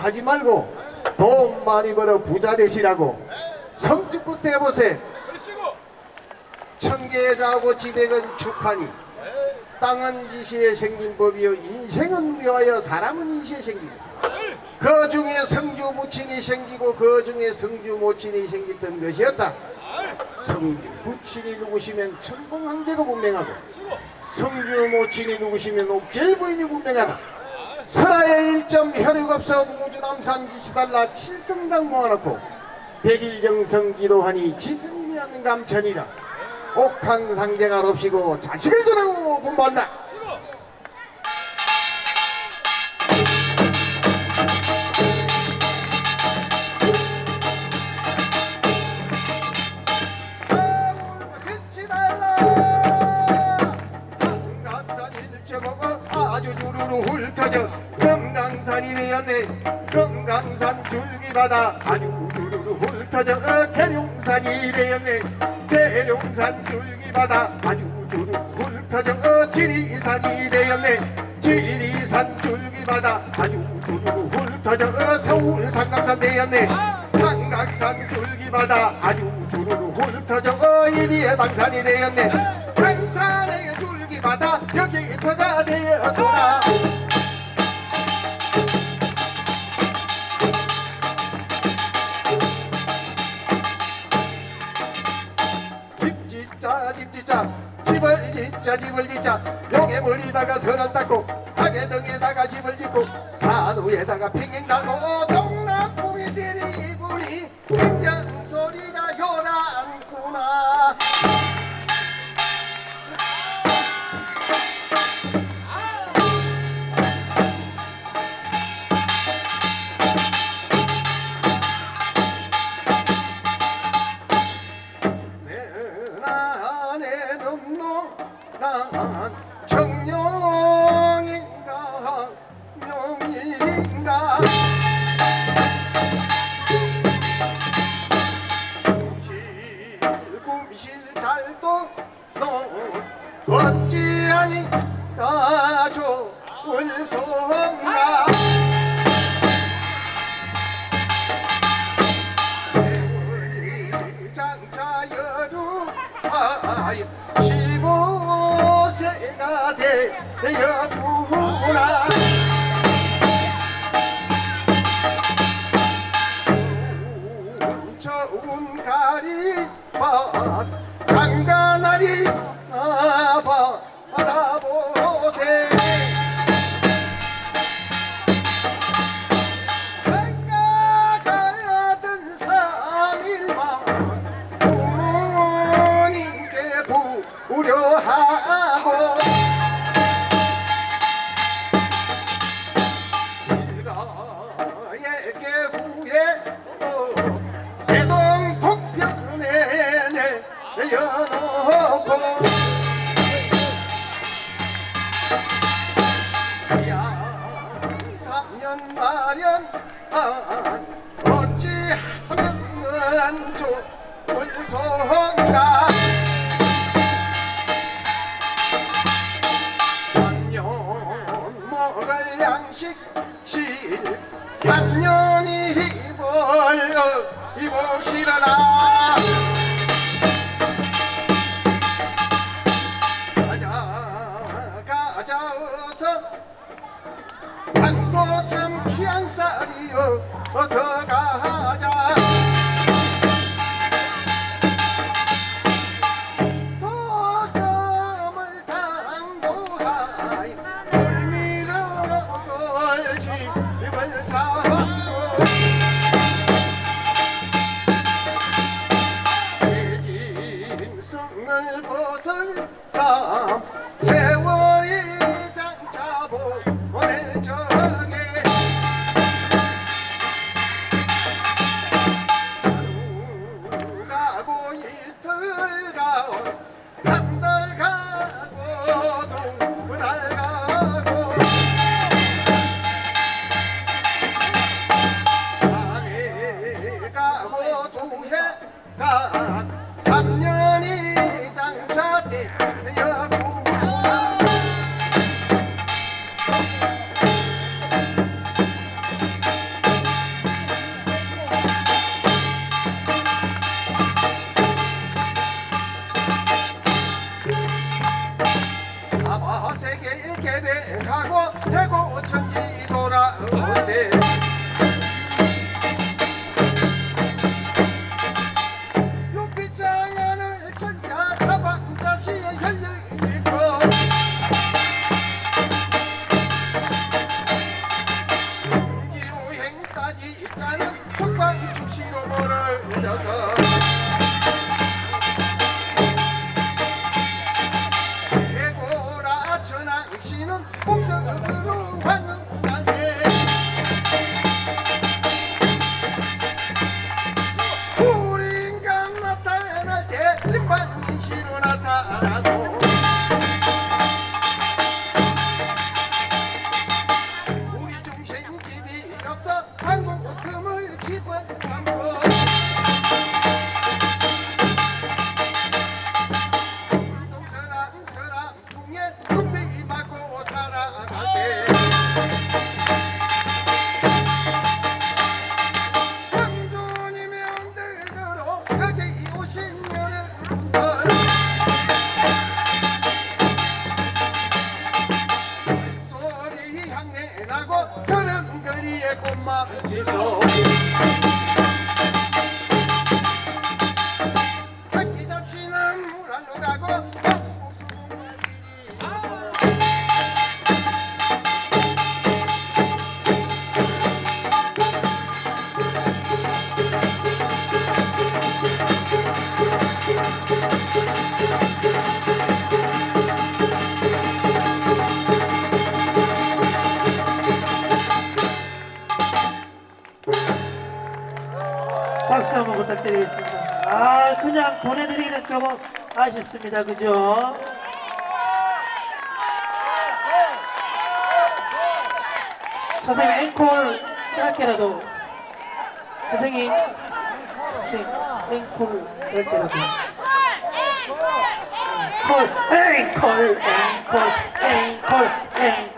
하지 말고 돈 많이 벌어 부자 되시라고 성주껏 대보세. 그러시고. 청계자하고 지백은 축하니 땅은 이시에 생긴 법이요 인생은 묘하여 사람은 이시에 생깁니다 그 중에 성주 부친이 생기고 그 중에 성주 모친이 생겼던 것이었다. 성주 부친이 누구시면 천공황제가 분명하고 성주 모친이 누구시면 옥제일부인이 분명하다 설하의 일점 혈육 없어 무주남산 지수달라 칠성당 모아놓고 백일정성 기도하니 지스님이 하는 감천이라 옥황상제가 롭시고 자식을 전하고 분부한다 아주 주르르 훑어져 금강산이 되었네 금강산 줄기바다. 아주 주르르 훑어져 어, 계룡산이 되었네 계룡산 줄기바다. 아주 주르르 훑어져 어, 지리산이 되었네 지리산 줄기바다. 아주 주르르 훑어져 어, 서울 삼각산 되었네 삼각산 줄기바다. 아주 주르르 훑어져 어, 이리에 당산이 되었네 당산의 줄기바다 터가 되었구나 집짓자 집짓자 집을 짓자. 용의 머리다가 덜을 닦고 하계 등에다가 집을 짓고 산 위에다가 핑ging 달고 난 청룡인가? 명인가? 실금실 잘도 너 어찌하니? 가좋은 소가 장차 여루 아이 15세가 되었구나 3년이 입을 입으시라라 가자 가자 어서 한 곳은 피양살이여 어서 가자 Universal. 어세계 이개배하고 태고 오천리 돌아오대. 박수 한번 부탁드리겠습니다. 아, 그냥 보내드리는 조금 아쉽습니다. 그죠? 선생님, 앵콜 짧게라도. 선생님, 선생님, 앵콜 짧게라도. 앵콜, 앵콜, 앵콜, 앵콜, 앵콜.